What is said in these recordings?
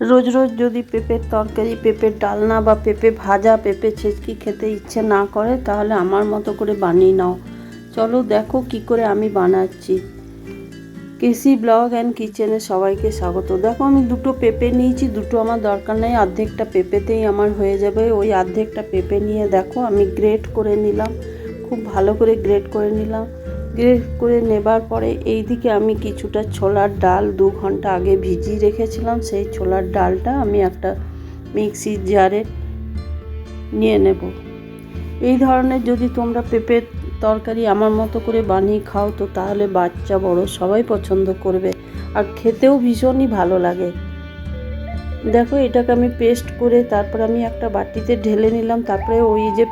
রোজ রোজ যদি পেঁপের তরকারি, পেঁপের ডালনা বা পেঁপে ভাজা, পেঁপে ছেঁচকি খেতে ইচ্ছে না করে, তাহলে আমার মতো করে বানিয়ে নাও। চলো দেখো কি করে আমি বানাচ্ছি। কেসি ব্লগ অ্যান্ড কিচেনে সবাইকে স্বাগত। দেখো আমি দুটো পেঁপে নিয়েছি, দুটো আমার দরকার নেই, অর্ধেকটা পেঁপেতেই আমার হয়ে যাবে। ওই অর্ধেকটা পেঁপে নিয়ে দেখো আমি গ্রেট করে নিলাম, খুব ভালো করে গ্রেট করে নিলাম। গ্রেট করে নেবার পরে এই দিকে আমি কিছুটা ছোলার ডাল দু ঘণ্টা আগে ভিজিয়ে রেখেছিলাম। সেই ছোলার ডালটা আমি একটা মিক্সির জারে নিয়ে নেব। এই ধরনের যদি তোমরা পেঁপের তরকারি আমার মতো করে বানিয়ে খাও, তো তাহলে বাচ্চা বড় সবাই পছন্দ করবে আর খেতেও ভীষণই ভালো লাগে। দেখো, এটাকে আমি পেস্ট করে তারপর আমি একটা বাটিতে ঢেলে নিলাম। তারপরে ওই যে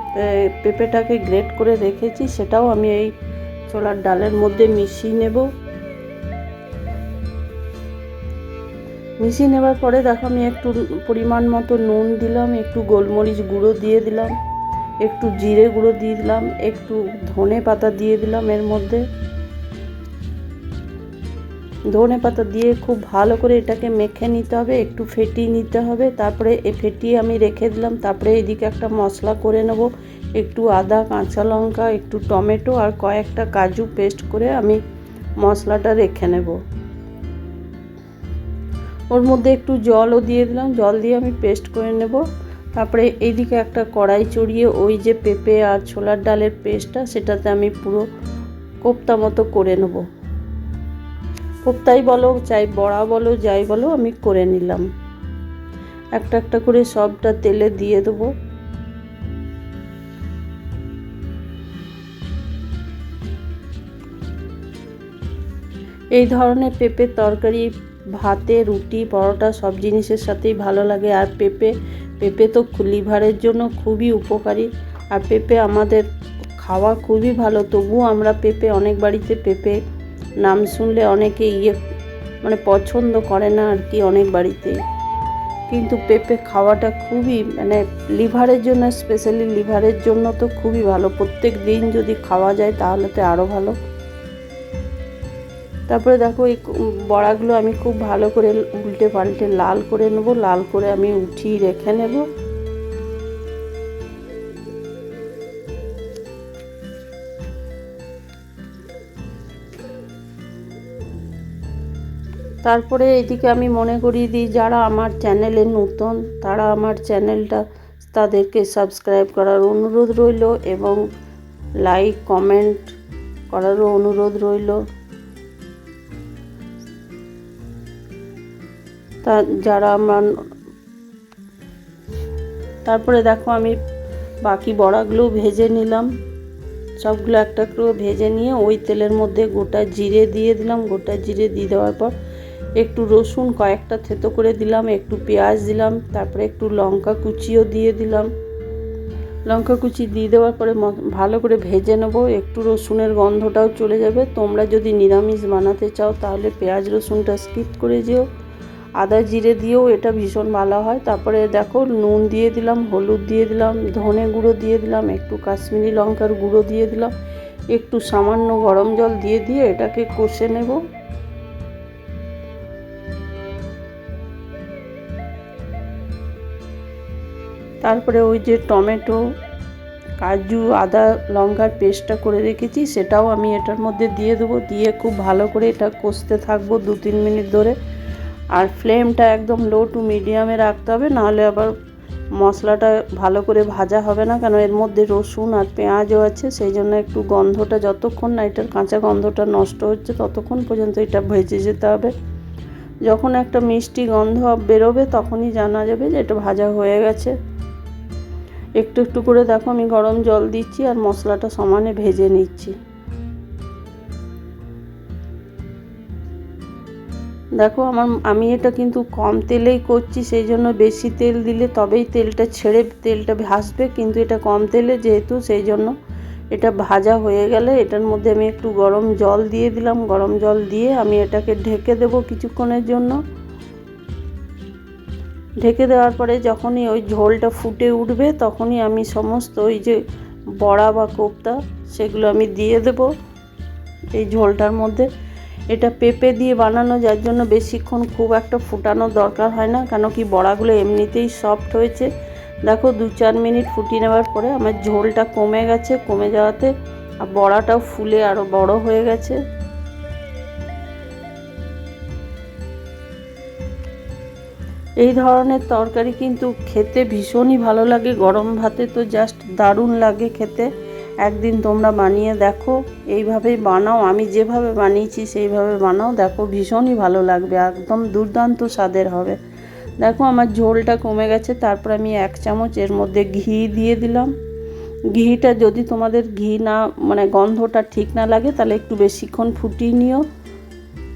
পেঁপেটাকে গ্রেট করে রেখেছি, সেটাও আমি এই ছোলার ডালের মধ্যে মিশিয়ে নেব। মিশিয়ে নেবার পরে দেখো আমি একটু পরিমাণ মতো নুন দিলাম, একটু গোলমরিচ গুঁড়ো দিয়ে দিলাম, একটু জিরে গুঁড়ো দিয়ে দিলাম, একটু ধনে পাতা দিয়ে দিলাম এর মধ্যে। ধনে পাতা দিয়ে খুব ভালো করে এটাকে মেখে নিতে হবে, একটু ফেটিয়ে নিতে হবে, তারপরে এ ফেটিয়ে আমি রেখে দিলাম, তারপরে এদিকে একটা মশলা করে নেব। একটু আদা, কাঁচা লঙ্কা, একটু টমেটো আর কয়েকটা কাজু পেস্ট করে আমি মশলাটা রেখে নেব। ওর মধ্যে একটু জলও দিয়ে দিলাম, জল দিয়ে আমি পেস্ট করে নেব। তারপরে এইদিকে একটা কড়াই চড়িয়ে ওই যে পেঁপে আর ছোলার ডালের পেস্টটা, সেটাতে আমি পুরো কোপ্তা মতো করে নেব। কোপ্তাই বলো চাই বড়া বলো, যাই বলো, আমি করে নিলাম। একটা একটা করে সবটা তেলে দিয়ে দেবো। এই ধরনের পেঁপের তরকারি, ভাতে, রুটি, পরোটা সব জিনিসের সাথেই ভালো লাগে। আর পেঁপে পেঁপে তো লিভারের জন্য খুবই উপকারী। আর পেঁপে আমাদের খাওয়া খুবই ভালো। তবুও আমরা পেঁপে অনেক বাড়িতে পেঁপে নাম শুনলে অনেকে ইয়ে মানে পছন্দ করে না আর কি অনেক বাড়িতেই। কিন্তু পেঁপে খাওয়াটা খুবই মানে লিভারের জন্য, স্পেশালি লিভারের জন্য তো খুবই ভালো। প্রত্যেক দিন যদি খাওয়া যায় তাহলে তো আরও ভালো। তারপরে দেখো এই বড়াগুলো আমি খুব ভালো করে উল্টে পাল্টে লাল করে নেব, লাল করে আমি উঠিয়ে রেখে নেব। তারপরে এদিকে আমি মনে করিয়ে দিই, যারা আমার চ্যানেলে নতুন, তারা আমার চ্যানেলটা তাদেরকে সাবস্ক্রাইব করার অনুরোধ রইল এবং লাইক, কমেন্ট করারও অনুরোধ রইল। তা যারা আমার তারপরে দেখো আমি বাকি বড়াগুলো ভেজে নিলাম। সবগুলো একটা করে ভেজে নিয়ে ওই তেলের মধ্যে গোটা জিরে দিয়ে দিলাম। গোটা জিরে দিয়ে দেওয়ার পর একটু রসুন কয়েকটা থেতো করে দিলাম, একটু পেঁয়াজ দিলাম, তারপরে একটু লঙ্কা কুচিও দিয়ে দিলাম। লঙ্কা কুচি দিয়ে দেওয়ার পরে ভালো করে ভেজে নেব। একটু রসুনের গন্ধটাও চলে যাবে। তোমরা যদি নিরামিষ বানাতে চাও তাহলে পেঁয়াজ রসুনটা স্কিপ করে যেও। আদা জিরে দিয়েও এটা ভীষণ ভালো হয়। তারপরে দেখো নুন দিয়ে দিলাম, হলুদ দিয়ে দিলাম, ধনে গুঁড়ো দিয়ে দিলাম, একটু কাশ্মীরি লঙ্কার গুঁড়ো দিয়ে দিলাম, একটু সামান্য গরম জল দিয়ে দিয়ে এটাকে কষে নেব। তারপরে ওই যে টমেটো, কাজু, আদা, লঙ্কার পেস্টটা করে রেখেছি, সেটাও আমি এটার মধ্যে দিয়ে দেবো, দিয়ে খুব ভালো করে এটা কষতে থাকব দু তিন মিনিট ধরে। আর ফ্লেমটা একদম লো টু মিডিয়ামে রাখতে হবে, নাহলে আবার মশলাটা ভালো করে ভাজা হবে না, কেন এর মধ্যে রসুন আর পেঁয়াজও আছে, সেই জন্য একটু গন্ধটা যতক্ষণ না এটার কাঁচা গন্ধটা নষ্ট হচ্ছে ততক্ষণ পর্যন্ত এটা ভেজে যেতে হবে। যখন একটা মিষ্টি গন্ধ বেরোবে তখনই জানা যাবে যে এটা ভাজা হয়ে গেছে। একটু একটু করে দেখো, আমি গরম জল দিচ্ছি আর মশলাটা সমানে ভেজে নিচ্ছি। দেখো আমার, আমি এটা কিন্তু কম তেলেই করছি, সেই জন্য বেশি তেল দিলে তবেই তেলটা ছেড়ে তেলটা ভাসবে, কিন্তু এটা কম তেলে যেহেতু সেই জন্য এটা ভাজা হয়ে গেলে এটার মধ্যে আমি একটু গরম জল দিয়ে দিলাম, গরম জল দিয়ে আমি এটাকে ঢেকে দেব কিছুক্ষণের জন্য। ঢেকে দেওয়ার পরে যখনই ওই ঝোলটা ফুটে উঠবে তখনই আমি সমস্ত ওই যে বড়া বা কোপ্তা সেগুলো আমি দিয়ে দেব এই ঝোলটার মধ্যে। এটা পেঁপে দিয়ে বানানো, যার জন্য বেশিক্ষণ খুব একটা ফুটানোর দরকার হয় না, কেন কি বড়াগুলো এমনিতেই সফট হয়েছে। দেখো, দু চার মিনিট ফুটিয়ে নেওয়ার পরে আমার ঝোলটা কমে গেছে, কমে যাওয়াতে আর বড়াটাও ফুলে আরও বড় হয়ে গেছে। এই ধরনের তরকারি কিন্তু খেতে ভীষণই ভালো লাগে, গরম ভাতে তো জাস্ট দারুণ লাগে খেতে। একদিন তোমরা বানিয়ে দেখো, এইভাবেই বানাও, আমি যেভাবে বানিয়েছি সেইভাবে বানাও, দেখো ভীষণই ভালো লাগবে, একদম দুর্দান্ত স্বাদের হবে। দেখো আমার ঝোলটা কমে গেছে, তারপর আমি এক চামচ এর মধ্যে ঘি দিয়ে দিলাম। ঘিটা যদি তোমাদের ঘি না মানে গন্ধটা ঠিক না লাগে, তাহলে একটু বেশিক্ষণ ফুটিয়ে নিও।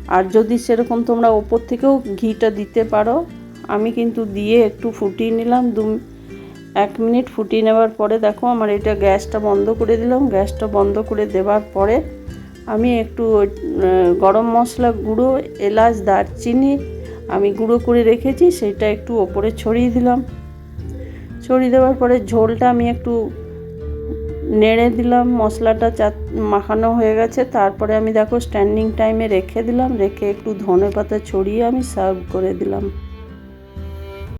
আর যদি সেরকম তোমরা ওপর থেকেও ঘিটা দিতে পারো, আমি কিন্তু দিয়ে একটু ফুটিয়ে নিলাম, দু এক মিনিট ফুটিয়ে নেওয়ার পরে দেখো আমার এটা গ্যাসটা বন্ধ করে দিলাম। গ্যাসটা বন্ধ করে দেওয়ার পরে আমি একটু গরম মশলা গুঁড়ো, এলাচ, দারচিনি আমি গুঁড়ো করে রেখেছি, সেটা একটু ওপরে ছড়িয়ে দিলাম। ছড়িয়ে দেওয়ার পরে ঝোলটা আমি একটু নেড়ে দিলাম, মশলাটা চা মাখানো হয়ে গেছে। তারপরে আমি দেখো স্ট্যান্ডিং টাইমে রেখে দিলাম, রেখে একটু ধনে পাতা ছড়িয়ে আমি সার্ভ করে দিলাম।